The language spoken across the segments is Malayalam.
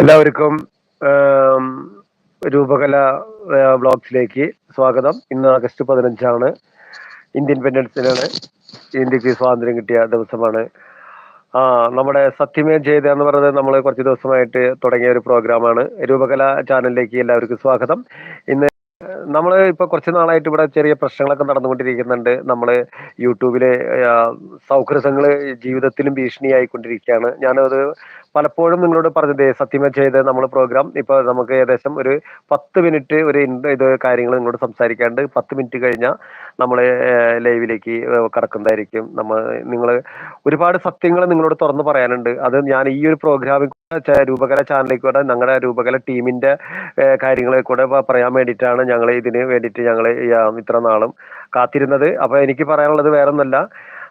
എല്ലാവർക്കും രൂപകല ബ്ലോഗ്സിലേക്ക് സ്വാഗതം. ഇന്ന് ആഗസ്റ്റ് പതിനഞ്ചാണ്. ഇന്ത്യൻ ഇൻഡിപെൻഡൻസിനാണ് ഇന്ത്യയ്ക്ക് സ്വാതന്ത്ര്യം കിട്ടിയ ദിവസമാണ്. ആ നമ്മുടെ സത്യമേ ചെയ്ത എന്ന് പറയുന്നത് നമ്മൾ കുറച്ച് ദിവസമായിട്ട് തുടങ്ങിയ ഒരു പ്രോഗ്രാമാണ്. രൂപകല ചാനലിലേക്ക് എല്ലാവർക്കും സ്വാഗതം. ഇന്ന് നമ്മൾ ഇപ്പൊ കുറച്ച് നാളായിട്ട് ഇവിടെ ചെറിയ പ്രശ്നങ്ങളൊക്കെ നടന്നുകൊണ്ടിരിക്കുന്നുണ്ട്. നമ്മൾ യൂട്യൂബിലെ സൗഹൃദങ്ങൾ ജീവിതത്തിലും ഭീഷണിയായിക്കൊണ്ടിരിക്കുകയാണ്. ഞാനത് പലപ്പോഴും നിങ്ങളോട് പറഞ്ഞത് സത്യമേ ചെയ്ത് നമ്മൾ പ്രോഗ്രാം ഇപ്പൊ നമുക്ക് ഏകദേശം ഒരു പത്ത് മിനിറ്റ് ഒരു ഇത് കാര്യങ്ങൾ നിങ്ങളോട് സംസാരിക്കാണ്ട് പത്ത് മിനിറ്റ് കഴിഞ്ഞാൽ നമ്മൾ ലൈവിലേക്ക് കടക്കുന്നതായിരിക്കും. നമ്മൾ നിങ്ങൾ ഒരുപാട് സത്യങ്ങൾ നിങ്ങളോട് തുറന്ന് പറയാനുണ്ട്. അത് ഞാൻ ഈ ഒരു പ്രോഗ്രാമിൽ കൂടെ രൂപകല ചാനലിൽ കൂടെ ഞങ്ങളുടെ രൂപകല ടീമിന്റെ കാര്യങ്ങളെ കൂടെ പറയാൻ വേണ്ടിയിട്ടാണ് ഞങ്ങൾ ഇതിന് വേണ്ടിയിട്ട് ഞങ്ങൾ ഇത്ര നാളും കാത്തിരുന്നത്. അപ്പൊ എനിക്ക് പറയാനുള്ളത് വേറൊന്നല്ല.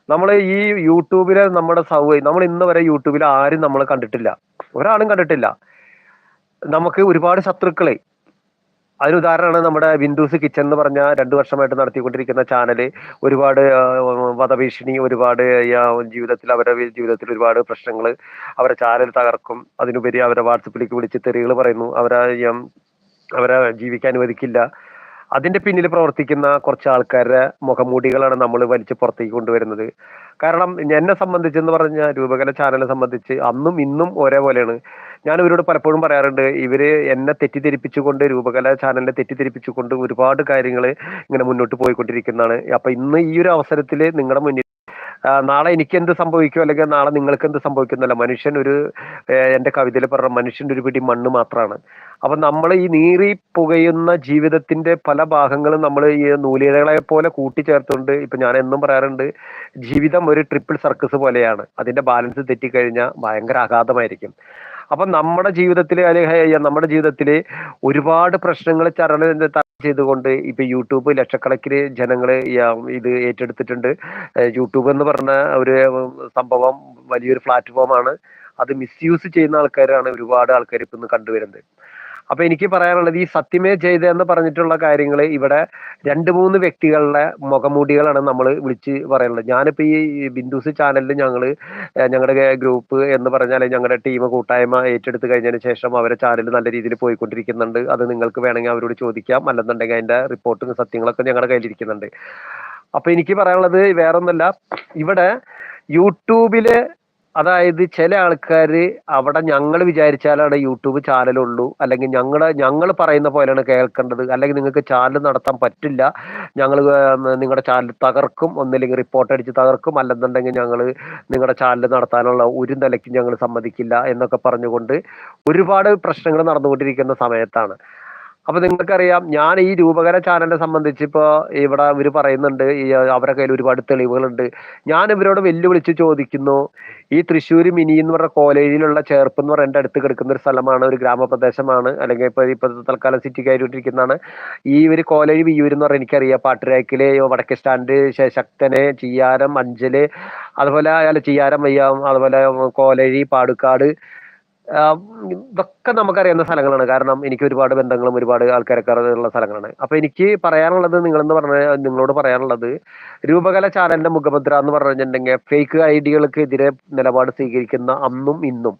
നമ്മൾ ഈ യൂട്യൂബിലെ നമ്മുടെ സൗകര്യം നമ്മൾ ഇന്ന് വരെ യൂട്യൂബിൽ ആരും നമ്മൾ കണ്ടിട്ടില്ല. ഒരാളും കണ്ടിട്ടില്ല. നമുക്ക് ഒരുപാട് ശത്രുക്കളെ. അതിന് ഉദാഹരണമാണ് നമ്മുടെ വിൻഡോസ് കിച്ചൺ എന്ന് പറഞ്ഞ രണ്ടു വർഷമായിട്ട് നടത്തിക്കൊണ്ടിരിക്കുന്ന ചാനൽ. ഒരുപാട് വധഭീഷണി ഒരുപാട് ജീവിതത്തിൽ അവരുടെ ജീവിതത്തിൽ ഒരുപാട് പ്രശ്നങ്ങൾ അവരെ ചാനൽ തകർക്കും. അതിനുപരി അവരെ വാട്സപ്പിലേക്ക് വിളിച്ച് തെറികൾ പറയുന്നു. അവരെ അവരെ ജീവിക്കാൻ അനുവദിക്കില്ല. അതിന്റെ പിന്നിൽ പ്രവർത്തിക്കുന്ന കുറച്ച് ആൾക്കാരുടെ മുഖമൂടികളാണ് നമ്മൾ വലിച്ചു പുറത്തേക്ക് കൊണ്ടുവരുന്നത്. കാരണം എന്നെ സംബന്ധിച്ചെന്ന് പറഞ്ഞ രൂപകല ചാനലിനെ സംബന്ധിച്ച് അന്നും ഇന്നും ഒരേപോലെയാണ്. ഞാൻ ഇവരോട് പലപ്പോഴും പറയാറുണ്ട് ഇവർ എന്നെ തെറ്റിദ്ധരിപ്പിച്ചുകൊണ്ട് രൂപകല ചാനലിനെ തെറ്റിദ്ധരിപ്പിച്ചുകൊണ്ട് ഒരുപാട് കാര്യങ്ങൾ ഇങ്ങനെ മുന്നോട്ട് പോയിക്കൊണ്ടിരിക്കുന്നതാണ്. അപ്പൊ ഇന്ന് ഈ ഒരു അവസരത്തിൽ നിങ്ങളുടെ മുന്നിൽ നാളെ എനിക്ക് എന്ത് സംഭവിക്കും? അല്ലെങ്കിൽ നാളെ നിങ്ങൾക്ക് എന്ത് സംഭവിക്കുന്നല്ല മനുഷ്യൻ ഒരു എന്റെ കവിതയിൽ പറഞ്ഞ മനുഷ്യന്റെ ഒരു പിടി മണ്ണ് മാത്രമാണ് അപ്പൊ നമ്മൾ ഈ നീറി പുകയുന്ന ജീവിതത്തിന്റെ പല ഭാഗങ്ങളും നമ്മൾ ഈ നൂലിഴകളെ പോലെ കൂട്ടിച്ചേർത്തുകൊണ്ട് ഇപ്പൊ ഞാൻ എന്നും പറയാറുണ്ട് ജീവിതം ഒരു ട്രിപ്പിൾ സർക്കസ് പോലെയാണ്. അതിന്റെ ബാലൻസ് തെറ്റിക്കഴിഞ്ഞാൽ ഭയങ്കര ആഘാതമായിരിക്കും. അപ്പൊ നമ്മുടെ ജീവിതത്തിൽ അല്ലെങ്കിൽ നമ്മുടെ ജീവിതത്തിൽ ഒരുപാട് പ്രശ്നങ്ങൾ ചരണ ചെയ്തുകൊണ്ട് ഇപ്പൊ യൂട്യൂബ് ലക്ഷക്കണക്കിന് ജനങ്ങൾ ഇത് ഏറ്റെടുത്തിട്ടുണ്ട്. യൂട്യൂബ് എന്ന് പറഞ്ഞ ഒരു സംഭവം വലിയൊരു പ്ലാറ്റ്ഫോമാണ് അത് മിസ്യൂസ് ചെയ്യുന്ന ആൾക്കാരാണ് ഒരുപാട് ആൾക്കാർ ഇപ്പൊ കണ്ടുവരുന്നത്. അപ്പൊ എനിക്ക് പറയാനുള്ളത് ഈ സത്യമേ ചെയ്ത എന്ന് പറഞ്ഞിട്ടുള്ള കാര്യങ്ങൾ ഇവിടെ രണ്ട് മൂന്ന് വ്യക്തികളുടെ മുഖമൂടികളാണ് നമ്മൾ വിളിച്ച് പറയാനുള്ളത്. ഞാനിപ്പോ ഈ ബിന്ദുസ് ചാനലിൽ ഞങ്ങൾ ഞങ്ങളുടെ ഗ്രൂപ്പ് എന്ന് പറഞ്ഞാൽ ഞങ്ങളുടെ ടീം കൂട്ടായ്മ ഏറ്റെടുത്ത് കഴിഞ്ഞതിന് ശേഷം അവരെ ചാനൽ നല്ല രീതിയിൽ പോയിക്കൊണ്ടിരിക്കുന്നുണ്ട്. അത് നിങ്ങൾക്ക് വേണമെങ്കിൽ അവരോട് ചോദിക്കാം. അല്ലെന്നുണ്ടെങ്കിൽ അതിന്റെ റിപ്പോർട്ടും സത്യങ്ങളൊക്കെ ഞങ്ങളുടെ കയ്യിലിരിക്കുന്നുണ്ട്. അപ്പൊ എനിക്ക് പറയാനുള്ളത് വേറൊന്നല്ല. ഇവിടെ യൂട്യൂബിൽ അതായത് ചില ആൾക്കാർ അവിടെ ഞങ്ങൾ വിചാരിച്ചാലാണ് യൂട്യൂബ് ചാനലുള്ളൂ. അല്ലെങ്കിൽ ഞങ്ങൾ ഞങ്ങൾ പറയുന്ന പോലെയാണ് കേൾക്കേണ്ടത്. അല്ലെങ്കിൽ നിങ്ങൾക്ക് ചാനൽ നടത്താൻ പറ്റില്ല. ഞങ്ങൾ നിങ്ങളുടെ ചാനൽ തകർക്കും. ഒന്നില്ലെങ്കിൽ റിപ്പോർട്ട് അടിച്ച് തകർക്കും. അല്ലെന്നുണ്ടെങ്കിൽ ഞങ്ങൾ നിങ്ങളുടെ ചാനൽ നടത്താനുള്ള ഒരു നിലയ്ക്കും ഞങ്ങൾ സമ്മതിക്കില്ല എന്നൊക്കെ പറഞ്ഞുകൊണ്ട് ഒരുപാട് പ്രശ്നങ്ങൾ നടന്നുകൊണ്ടിരിക്കുന്ന സമയത്താണ്. അപ്പൊ നിങ്ങൾക്കറിയാം ഞാൻ ഈ രൂപകര ചാനലിനെ സംബന്ധിച്ച് ഇപ്പോ ഇവിടെ ഇവർ പറയുന്നുണ്ട് ഈ അവരുടെ കയ്യിൽ ഒരുപാട് തെളിവുകളുണ്ട്. ഞാൻ ഇവരോട് വെല്ലുവിളിച്ച് ചോദിക്കുന്നു ഈ തൃശ്ശൂർ മിനി എന്ന് പറഞ്ഞ കോളേജിലുള്ള ചേർപ്പ് എന്ന് പറഞ്ഞ എന്റെ അടുത്ത് കിടക്കുന്ന ഒരു സ്ഥലമാണ് ഒരു ഗ്രാമപ്രദേശമാണ് അല്ലെങ്കിൽ ഇപ്പൊ ഇപ്പൊ തൽക്കാലം സിറ്റി കയറിക്കൊണ്ടിരിക്കുന്നതാണ് ഈ ഒരു കോലേജ് വിയൂർ എന്ന് പറഞ്ഞാൽ എനിക്കറിയാം പാട്ടുരാക്കിലെ വടക്കേ സ്റ്റാൻഡ് ശക്തനെ ചിയ്യാരം അഞ്ചൽ അതുപോലെ അല്ല ചിയ്യാരം വയ്യാം അതുപോലെ കോലേഴി പാടുക്കാട് ഇതൊക്കെ നമുക്കറിയാവുന്ന സ്ഥലങ്ങളാണ്. കാരണം എനിക്ക് ഒരുപാട് ബന്ധങ്ങളും ഒരുപാട് ആൾക്കാരൊക്കെ ഉള്ള സ്ഥലങ്ങളാണ്. അപ്പൊ എനിക്ക് പറയാനുള്ളത് നിങ്ങളെന്ന് പറഞ്ഞ നിങ്ങളോട് പറയാനുള്ളത് രൂപകല ചാനലിന്റെ മുഖഭദ്ര എന്ന് പറഞ്ഞിട്ടുണ്ടെങ്കിൽ ഫേക്ക് ഐഡികൾക്കെതിരെ നിലപാട് സ്വീകരിക്കുന്ന അന്നും ഇന്നും.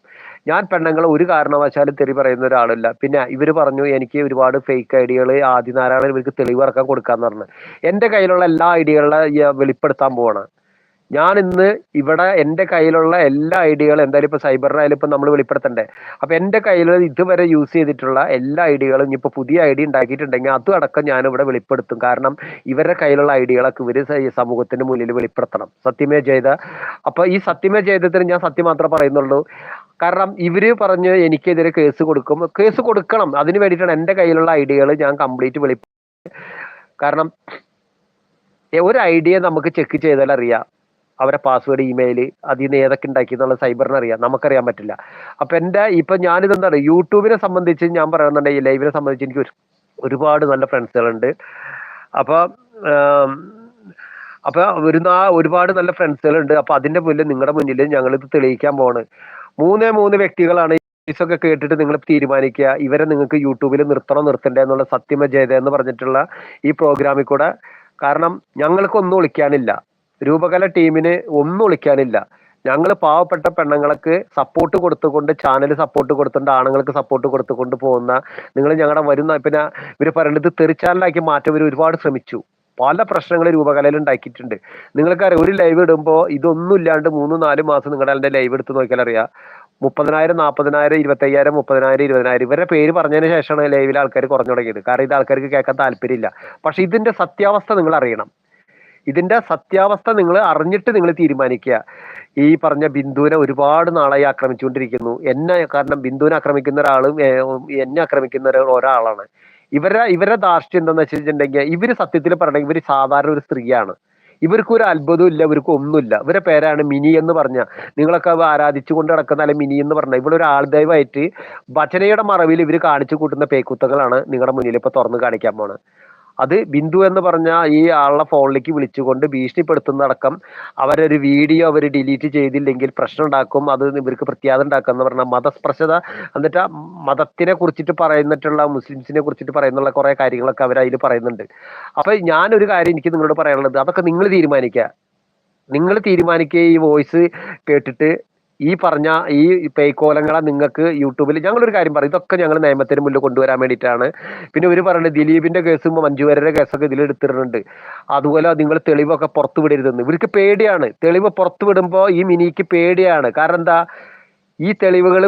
ഞാൻ പെണ്ണുങ്ങളെ ഒരു കാരണവശാലും തെറി പറയുന്ന ഒരാളല്ല. പിന്നെ ഇവർ പറഞ്ഞു എനിക്ക് ഒരുപാട് ഫേക്ക് ഐഡികൾ ആദ്യനാരായണ ഇവർക്ക് തെളിവ് ഇറക്കാൻ കൊടുക്കാന്ന് പറഞ്ഞു. എന്റെ കയ്യിലുള്ള എല്ലാ ഐഡിയകളെ വെളിപ്പെടുത്താൻ പോവാണ്. ഞാൻ ഇന്ന് ഇവിടെ എന്റെ കയ്യിലുള്ള എല്ലാ ഐഡിയകളും എന്തായാലും ഇപ്പൊ സൈബറിനായാലും ഇപ്പൊ നമ്മൾ വെളിപ്പെടുത്തണ്ടേ. അപ്പൊ എന്റെ കയ്യിൽ ഇതുവരെ യൂസ് ചെയ്തിട്ടുള്ള എല്ലാ ഐഡിയകളും ഇനിയിപ്പോ പുതിയ ഐഡിയ ഉണ്ടാക്കിയിട്ടുണ്ടെങ്കിൽ അതും അടക്കം ഞാൻ ഇവിടെ വെളിപ്പെടുത്തും. കാരണം ഇവരുടെ കയ്യിലുള്ള ഐഡിയകളൊക്കെ ഇവർ സമൂഹത്തിന്റെ മുന്നിൽ വെളിപ്പെടുത്തണം. സത്യമേ ചെയ്ത അപ്പൊ ഈ സത്യമേ ചെയ്തതിന് ഞാൻ സത്യം മാത്രമേ പറയുന്നുള്ളൂ. കാരണം ഇവർ പറഞ്ഞ് എനിക്കെതിരെ കേസ് കൊടുക്കും. കേസ് കൊടുക്കണം. അതിന് വേണ്ടിയിട്ടാണ് എന്റെ കയ്യിലുള്ള ഐഡിയകൾ ഞാൻ കംപ്ലീറ്റ് വെളി കാരണം ഒരു ഐഡിയ നമുക്ക് ചെക്ക് ചെയ്താൽ അറിയാം അവരെ പാസ്വേഡ് ഇമെയിൽ അതിൽ നിന്ന് ഏതൊക്കെ ഉണ്ടാക്കി എന്നുള്ള സൈബറിന് അറിയാം. നമുക്കറിയാൻ പറ്റില്ല. അപ്പൊ എന്റെ ഇപ്പൊ ഞാനിത് എന്താണ് യൂട്യൂബിനെ സംബന്ധിച്ച് ഞാൻ പറയുന്നുണ്ടെങ്കിൽ ലൈവിനെ സംബന്ധിച്ച് എനിക്ക് ഒരുപാട് നല്ല ഫ്രണ്ട്സുകളുണ്ട് അപ്പൊ അപ്പൊ ഒരു നാ- ഒരുപാട് നല്ല ഫ്രണ്ട്സുകളുണ്ട് അപ്പൊ അതിന്റെ മുന്നിൽ നിങ്ങളുടെ മുന്നിൽ ഞങ്ങൾ ഇത് തെളിയിക്കാൻ പോണ് മൂന്നേ മൂന്ന് വ്യക്തികളാണ് ഒക്കെ കേട്ടിട്ട് നിങ്ങൾ തീരുമാനിക്കുക. ഇവരെ നിങ്ങൾക്ക് യൂട്യൂബിൽ നിർത്തണോ നിർത്തണ്ടേ എന്നുള്ള സത്യമജേത എന്ന് പറഞ്ഞിട്ടുള്ള ഈ പ്രോഗ്രാമിൽ കൂടെ. കാരണം ഞങ്ങൾക്കൊന്നും ഒളിക്കാനില്ല. രൂപകല ടീമിന് ഒന്നും ഒളിക്കാനില്ല ഞങ്ങൾ പാവപ്പെട്ട പെണ്ണുങ്ങൾക്ക് സപ്പോർട്ട് കൊടുത്തുകൊണ്ട് ചാനൽ സപ്പോർട്ട് കൊടുത്തുകൊണ്ട് ആണുങ്ങൾക്ക് സപ്പോർട്ട് കൊടുത്തുകൊണ്ട് പോകുന്ന നിങ്ങൾ ഞങ്ങളുടെ വരുന്ന പിന്നെ ഇവർ പറയുന്നത് തെറിച്ചാനലാക്കി മാറ്റം ഇവർ ഒരുപാട് ശ്രമിച്ചു. പല പ്രശ്നങ്ങൾ രൂപകലയിൽ ഉണ്ടാക്കിയിട്ടുണ്ട്. നിങ്ങൾക്കറിയാം ഒരു ലൈവ് ഇടുമ്പോൾ ഇതൊന്നും ഇല്ലാണ്ട് മൂന്ന് നാല് മാസം നിങ്ങളുടെ അതിന്റെ ലൈവ് എടുത്ത് നോക്കിയാൽ അറിയാം മുപ്പതിനായിരം നാൽപ്പതിനായിരം ഇരുപത്തയ്യായിരം മുപ്പതിനായിരം ഇരുപതിനായിരം ഇവരുടെ പേര് പറഞ്ഞതിന് ശേഷമാണ് ലൈവിലെ ആൾക്കാർ കുറഞ്ഞു തുടങ്ങിയത്. കാരണം ഇത് ആൾക്കാർക്ക് കേൾക്കാൻ താല്പര്യമില്ല. പക്ഷെ ഇതിന്റെ സത്യാവസ്ഥ നിങ്ങൾ അറിയണം. ഇതിന്റെ സത്യാവസ്ഥ നിങ്ങൾ അറിഞ്ഞിട്ട് നിങ്ങൾ തീരുമാനിക്കുക. ഈ പറഞ്ഞ ബിന്ദുവിനെ ഒരുപാട് നാളായി ആക്രമിച്ചുകൊണ്ടിരിക്കുന്നു. എന്നെ കാരണം ബിന്ദുവിനെ ആക്രമിക്കുന്ന ഒരാളും എന്നെ ആക്രമിക്കുന്ന ഒരു- ഒരാളാണ്. ഇവരുടെ ഇവരുടെ ധാർഷ്ട്യം എന്താന്ന് വെച്ചിട്ടുണ്ടെങ്കിൽ ഇവർ സത്യത്തിൽ പറയണെങ്കിൽ ഇവർ സാധാരണ ഒരു സ്ത്രീയാണ്. ഇവർക്ക് ഒരു അത്ഭുതവും ഇല്ല ഇവർക്ക് ഒന്നുമില്ല. ഇവരുടെ പേരാണ് മിനി എന്ന് പറഞ്ഞ. നിങ്ങളൊക്കെ ആരാധിച്ചു കൊണ്ട് നടക്കുന്ന അല്ലെ മിനി എന്ന് പറഞ്ഞ ഇവിടെ ഒരു ആൾദൈവമായിട്ട് ഭജനയുടെ മറവിൽ ഇവർ കാണിച്ചു കൂട്ടുന്ന പേക്കുത്തകളാണ് നിങ്ങളുടെ മുന്നിൽ ഇപ്പൊ തുറന്ന് കാണിക്കാൻ പോണത്. അത് ബിന്ദു എന്ന് പറഞ്ഞ ഈ ആളുടെ ഫോണിലേക്ക് വിളിച്ചുകൊണ്ട് ഭീഷണിപ്പെടുത്തുന്നതടക്കം അവരൊരു വീഡിയോ അവർ ഡിലീറ്റ് ചെയ്തില്ലെങ്കിൽ പ്രശ്നം ഉണ്ടാക്കും അത് ഇവർക്ക് പ്രത്യാഘാതം ഉണ്ടാക്കുക എന്ന് പറഞ്ഞാൽ മതസ്പർശത എന്നിട്ട് മതത്തിനെ കുറിച്ചിട്ട് പറയുന്നിട്ടുള്ള മുസ്ലിംസിനെ കുറിച്ചിട്ട് പറയുന്നുള്ള കുറെ കാര്യങ്ങളൊക്കെ അവർ അതിൽ പറയുന്നുണ്ട്. അപ്പൊ ഞാനൊരു കാര്യം എനിക്ക് നിങ്ങളോട് പറയാനുള്ളത് അതൊക്കെ നിങ്ങൾ തീരുമാനിക്കുക. നിങ്ങൾ തീരുമാനിക്കുക ഈ വോയിസ് കേട്ടിട്ട് ഈ പറഞ്ഞ ഈ പേക്കോലങ്ങളെ നിങ്ങൾക്ക് യൂട്യൂബിൽ ഞങ്ങളൊരു കാര്യം പറയും. ഇതൊക്കെ ഞങ്ങൾ നിയമത്തിന് മുന്നിൽ കൊണ്ടുവരാൻ വേണ്ടിയിട്ടാണ്. പിന്നെ ഇവർ പറയുന്നത് ദിലീപിന്റെ കേസും മഞ്ജുവാരുടെ കേസൊക്കെ ഇതിൽ എടുത്തിട്ടുണ്ട്. അതുപോലെ നിങ്ങൾ തെളിവൊക്കെ പുറത്തു വിടരുതെന്ന്. ഇവർക്ക് പേടിയാണ്. തെളിവ് പുറത്തു വിടുമ്പോൾ ഈ മിനിക്ക് പേടിയാണ്. കാരണം എന്താ? ഈ തെളിവുകൾ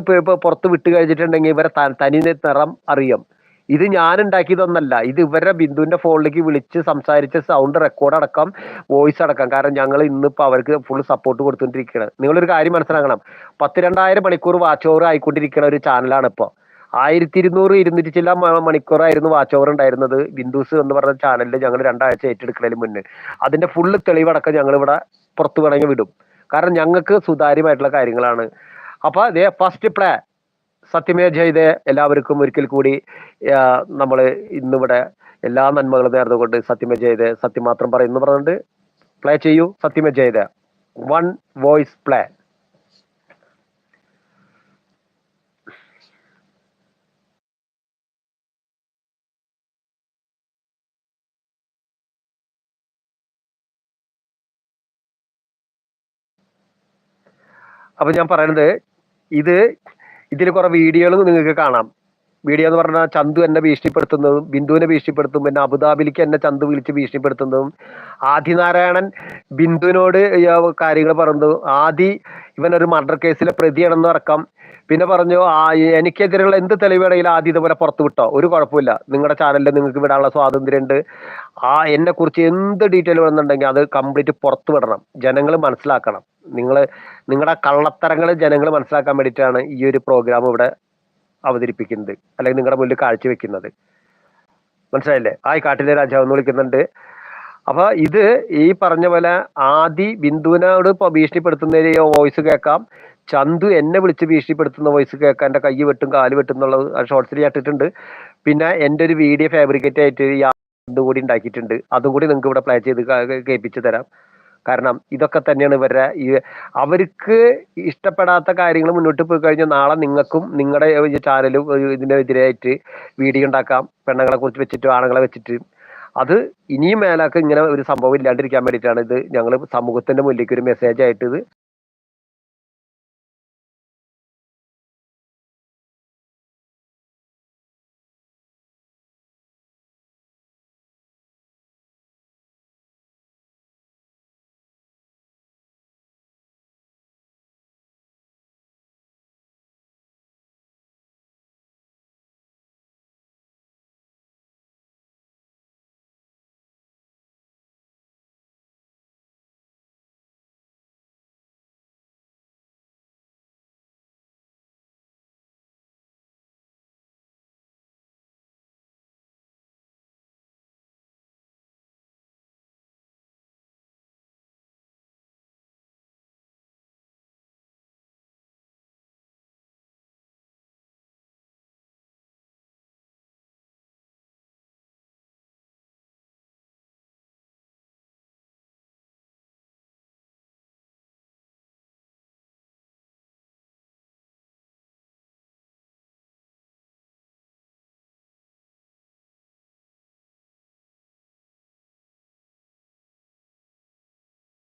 പുറത്ത് വിട്ട് കഴിഞ്ഞിട്ടുണ്ടെങ്കിൽ ഇവരെ തനി നിറം അറിയാം. ഇത് ഞാൻ ഉണ്ടാക്കിയതൊന്നല്ല ഇത് ഇവരുടെ ബിന്ദുവിന്റെ ഫോണിലേക്ക് വിളിച്ച് സംസാരിച്ച സൗണ്ട് റെക്കോർഡ് അടക്കം വോയിസ് അടക്കം. കാരണം ഞങ്ങൾ ഇന്നിപ്പോ അവർക്ക് ഫുൾ സപ്പോർട്ട് കൊടുത്തുകൊണ്ടിരിക്കുകയാണ് നിങ്ങളൊരു കാര്യം മനസ്സിലാക്കണം. പത്ത് രണ്ടായിരം മണിക്കൂർ വാച്ച് ഓവർ ആയിക്കൊണ്ടിരിക്കുന്ന ഒരു ചാനലാണ് ഇപ്പോൾ ആയിരത്തി ഇരുന്നൂറ് ഇരുന്നൂറ്റി ചില മണിക്കൂറായിരുന്നു വാച്ച് ഓവർ ഉണ്ടായിരുന്നത്. ബിന്ദുസ് എന്ന് പറഞ്ഞ ചാനലിൽ ഞങ്ങൾ രണ്ടാഴ്ച ഏറ്റെടുക്കുന്നതിന് മുന്നേ. അതിന്റെ ഫുള്ള് തെളിവടക്കം ഞങ്ങൾ ഇവിടെ പുറത്തു വേണമെങ്കിൽ വിടും. കാരണം ഞങ്ങൾക്ക് സുതാര്യമായിട്ടുള്ള കാര്യങ്ങളാണ്. അപ്പൊ അതേ ഫസ്റ്റ് പ്ലേ സത്യമേ ചെയ്ത് എല്ലാവർക്കും ഒരിക്കൽ കൂടി നമ്മൾ ഇന്നിവിടെ എല്ലാ നന്മകളും നേർന്നുകൊണ്ട് സത്യമേ ചെയ്ത് സത്യം മാത്രം പറയുന്നു പറഞ്ഞുകൊണ്ട് പ്ലേ ചെയ്യൂ. സത്യമേ ചെയ്ത് വൺ വോയിസ് പ്ലേ അപ്പൊ ഞാൻ പറയുന്നത് ഇത് ഇതിൽ കുറെ വീഡിയോകൾ നിങ്ങൾക്ക് കാണാം. വീഡിയോ എന്ന് പറഞ്ഞാൽ ചന്തു എന്നെ ഭീഷണിപ്പെടുത്തുന്നതും ബിന്ദുവിനെ ഭീഷണിപ്പെടുത്തും പിന്നെ അബുദാബിലേക്ക് എന്നെ ചന്തു വിളിച്ച് ഭീഷണിപ്പെടുത്തുന്നതും ആദിനാരായണൻ ബിന്ദുവിനോട് കാര്യങ്ങൾ പറയുന്നതും ആദി ഇവനൊരു മർഡർ കേസിലെ പ്രതിയാണെന്ന് അടക്കം. പിന്നെ പറഞ്ഞു ആ എനിക്കെതിരെയുള്ള എന്ത് തെളിവേണമെങ്കിലും ആദ്യം ഇതുപോലെ പുറത്തു വിട്ടോ? ഒരു കുഴപ്പമില്ല. നിങ്ങളുടെ ചാനലിൽ നിങ്ങൾക്ക് വിടാനുള്ള സ്വാതന്ത്ര്യമുണ്ട് ആ എന്നെ കുറിച്ച് എന്ത് ഡീറ്റെയിൽ വേണമെന്നുണ്ടെങ്കിൽ അത് കംപ്ലീറ്റ് പുറത്തു വിടണം. ജനങ്ങൾ മനസ്സിലാക്കണം. നിങ്ങൾ നിങ്ങളുടെ കള്ളത്തരങ്ങൾ ജനങ്ങൾ മനസ്സിലാക്കാൻ വേണ്ടിയിട്ടാണ് ഈ ഒരു പ്രോഗ്രാം ഇവിടെ അവതരിപ്പിക്കുന്നത്. അല്ലെങ്കിൽ നിങ്ങളുടെ മുന്നിൽ കാഴ്ചവെക്കുന്നത്. മനസ്സിലായില്ലേ? ആയി കാട്ടിലെ രാജാവ് എന്ന് വിളിക്കുന്നുണ്ട്. അപ്പൊ ഇത് ഈ പറഞ്ഞ പോലെ ആദി ബിന്ദുവിനോട് ഇപ്പൊ ഭീഷണിപ്പെടുത്തുന്ന വോയിസ് കേൾക്കാം. ചന്തു എന്നെ വിളിച്ച് ഭീഷണിപ്പെടുത്തുന്ന വോയിസ് കേൾക്കാം. എന്റെ കൈ വെട്ടും കാൽ വെട്ടും എന്നുള്ളത് ഷോർട്സിൽ ഇട്ടിട്ടുണ്ട് പിന്നെ എന്റെ ഒരു വീഡിയോ ഫാബ്രിക്കേറ്റ് ആയിട്ട് ഈ കൂടി ഉണ്ടാക്കിയിട്ടുണ്ട്. അതും കൂടി നിങ്ങൾക്ക് ഇവിടെ പ്ലേ ചെയ്ത് കേൾപ്പിച്ച് തരാം. കാരണം ഇതൊക്കെ തന്നെയാണ് ഇവരുടെ ഈ അവർക്ക് ഇഷ്ടപ്പെടാത്ത കാര്യങ്ങൾ മുന്നോട്ട് പോയി കഴിഞ്ഞാൽ നാളെ നിങ്ങൾക്കും നിങ്ങളുടെ ചാനലും ഇതിനെതിരായിട്ട് വീഡിയോ ഉണ്ടാക്കാം. പെണ്ണുങ്ങളെ കുറിച്ച് വെച്ചിട്ട് ആണുങ്ങളെ വെച്ചിട്ട്. അത് ഇനിയും മേലാക്ക് ഇങ്ങനെ ഒരു സംഭവം ഇല്ലാണ്ടിരിക്കാൻ വേണ്ടിയിട്ടാണ് ഇത് ഞങ്ങൾ സമൂഹത്തിന്റെ മുന്നിലേക്ക് ഒരു മെസ്സേജ് ആയിട്ട് ഇത്